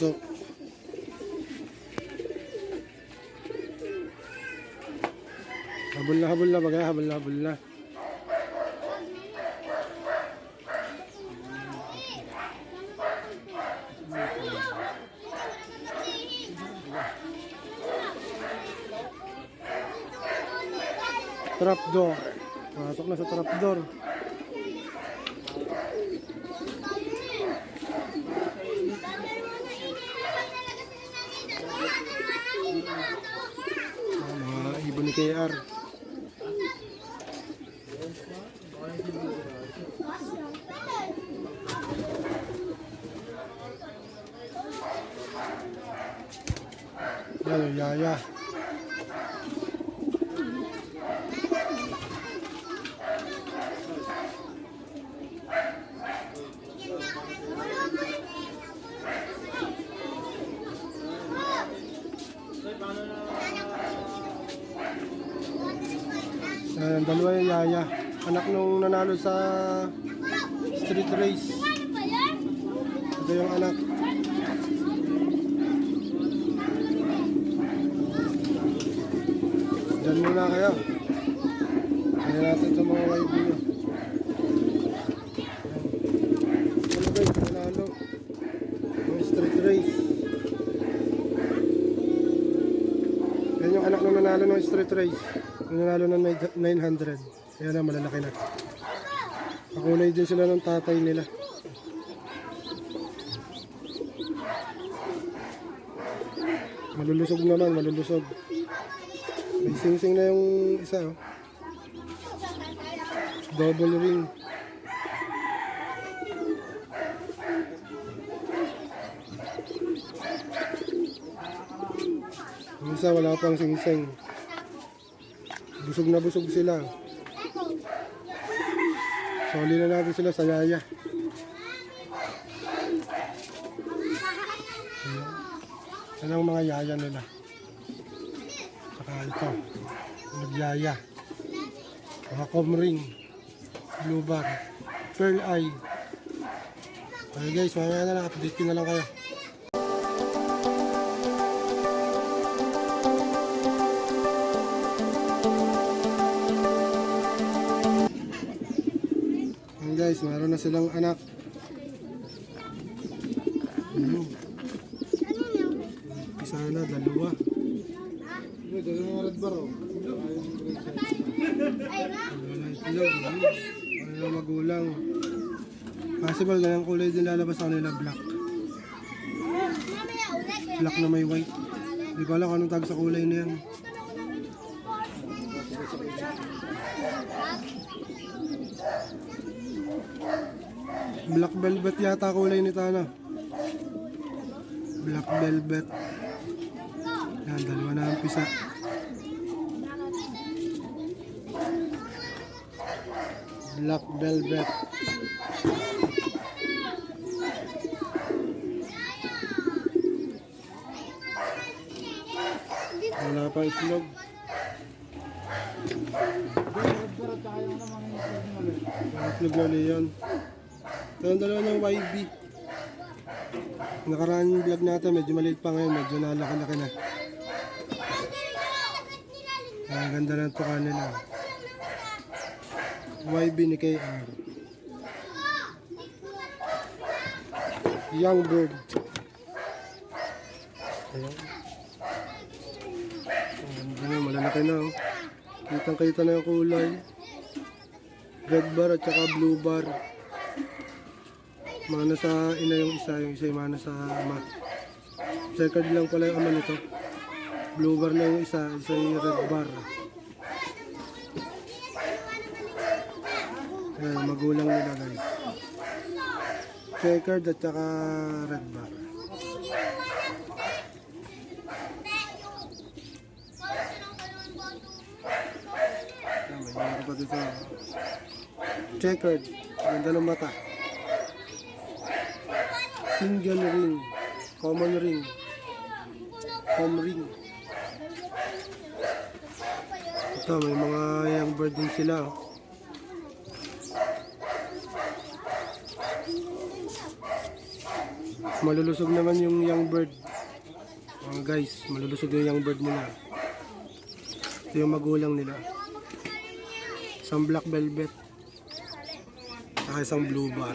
papasok. Habol na habol na bagay, habol na habol na. Trapdoor. Pasok na sa trapdoor. Ah, mga ibon ni KR. Yan, yung yaya. Ayan, dalawa yung yaya. Anak nung nanalo sa street race. Ito yung anak. Diyan muna kayo. Kaya natin sa mga YB nyo. Ano nanalo. Yung street race. Yan yung anak nung nanalo ng street race. Nanalo ng 900. Ayan na, malalaki na. Kakulay din sila ng tatay nila. Malulusog naman, malulusog. May sing-sing na yung isa, oh. Double ring. Yung isa wala pang sing-sing. Busog na busog sila. Soli na natin sila sa yaya. Yan ang mga yaya nila. Saka ito. Nagyaya. Mga comring. Blue bar. Pearl eye. Okay guys, mamaya na lang. Update ko na lang kayo. Guys, meron na silang anak. Ayun. Isa na, dalawa. May dalawang red bar oh. Wala itlog. Wala magulang. Possible na yung kulay din lalabas sa kanila black. Black na may white. Hindi ko alam anong tag sa kulay na yan. Black velvet yata kulay nito ano. Black velvet. Yan, dalawa na ang pisa. Black velvet. Wala pa itlog. Itlog na yun. Ito ang dalawa ng YB. Nakaraan yung vlog natin, medyo maliit pa ngayon, medyo nalaki-laki na. Ang ganda ng tuka nila. YB ni KR. Young bird. Ayan. Ganda, malalaki na oh. Kitang kita na yung kulay. Red bar at saka blue bar. Mana sa ina yung isa, yung isa yung mana sa ama. Second lang pala yung ama nito. Blue bar na yung isa, isa yung red bar. Ayan, magulang nila guys. Checkered at saka red bar. Ayan, meron pa dito. Checkered. Ganda ng mata. Single ring. Common ring. Home ring. Ito, may mga young bird din sila. oh. Malulusog naman yung young bird. Mga guys, malulusog yung young bird nila. Ito yung magulang nila. Isang black velvet. Saka isang blue bar.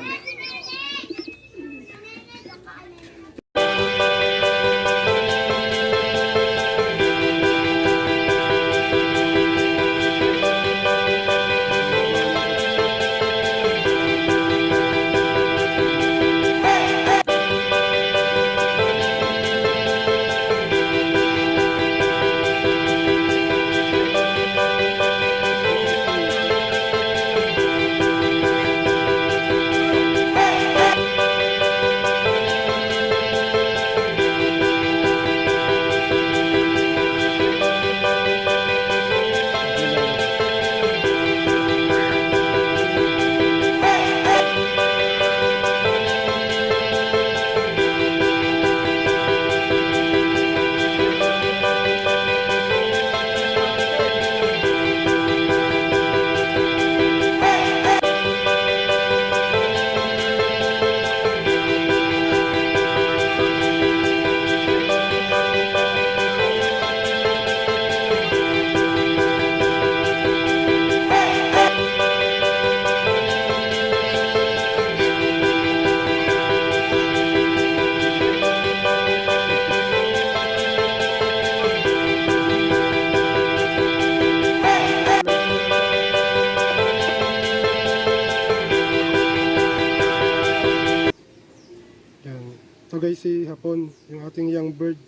Hapon, yung ating young bird.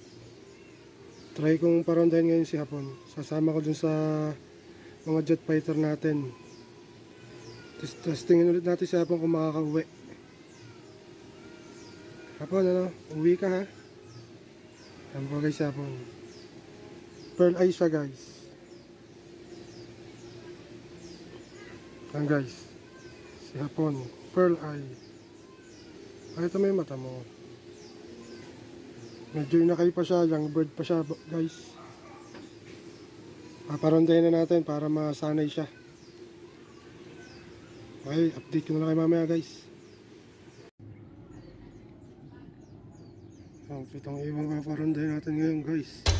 Try kong parondahin ngayon si Hapon. Sasama ko dun sa mga jet fighter natin. Tapos testingin ulit natin si Hapon kung makakauwi. Hapon, ano? Uwi ka ha? Yan po guys Hapon. Pearl eye siya guys. Yan guys. Si Hapon. Pearl eye. Ay, ito may mata mo. Medyo inakay pa siya, young bird pa siya, guys. Paparondahin na natin para masanay siya. Okay, update ko na lang kayo mamaya, guys. Ang pitong ibang paparondahin natin ngayon, guys.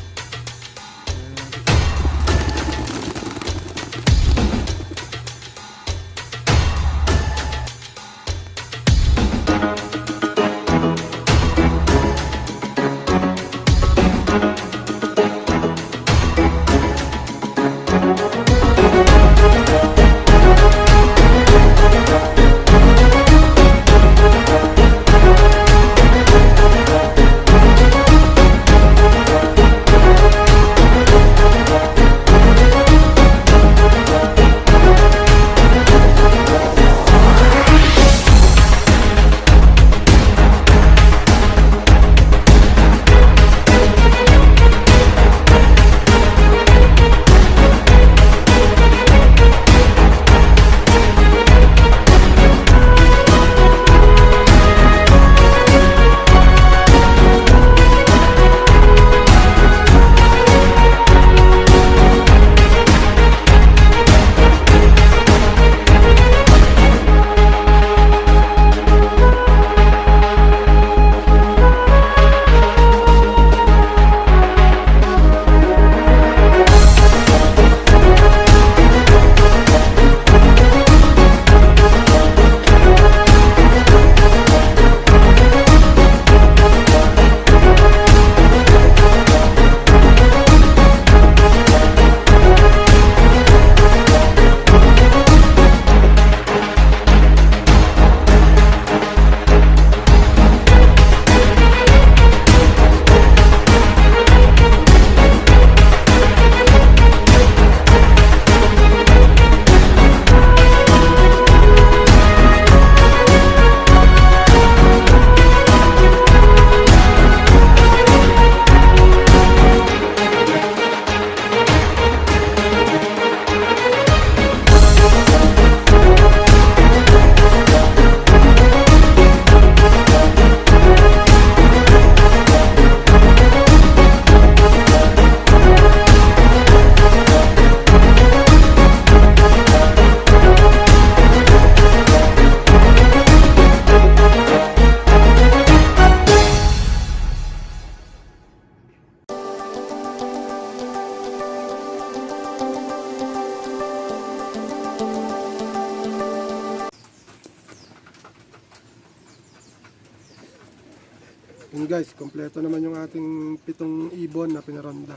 Kompleto naman yung ating pitong ibon na pinaronda.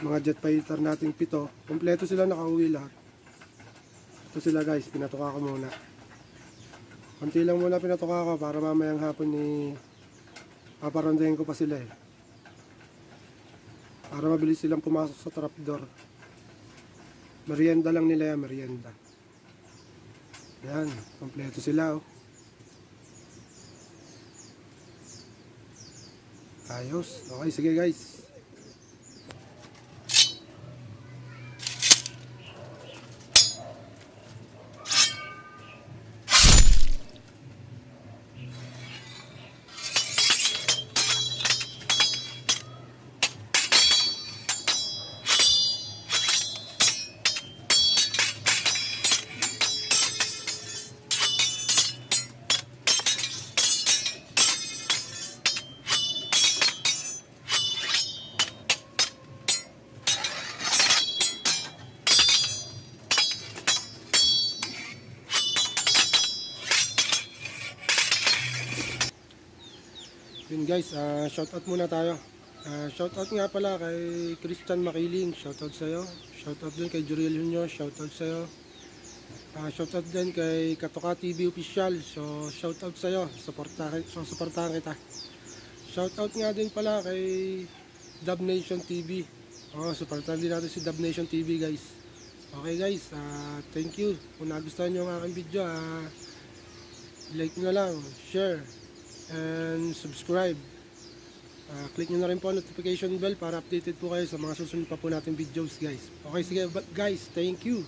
Mga jet fighter nating pito, kompleto sila nakauwi lahat. Ito sila guys, pinatuka ko muna. Konti lang muna pinatuka ko para mamayang hapon ni paparondahin ko pa sila eh. Para mabilis silang pumasok sa trapdoor. Merienda lang nila yan, merienda. Yan, kompleto sila oh. Ayos. Okay, sige guys. Yun guys, ah shoutout muna tayo. Ah shoutout nga pala kay Christian Makiling, shoutout sa'yo. Shoutout din kay Juriel Junyo, shoutout sa'yo. Ah shoutout din kay Katoka TV Official, so shoutout sa'yo. Suportahan, so suportahan kita. Shoutout nga din pala kay Dub Nation TV. Oh, suportahan din natin si Dub Nation TV guys. Okay guys, ah thank you. Kung nagustuhan nyo ang aking video, ah like nyo lang, share, and subscribe. Uh, click nyo na rin po notification bell para updated po kayo sa mga susunod pa po natin videos guys. Okay, sige guys, thank you.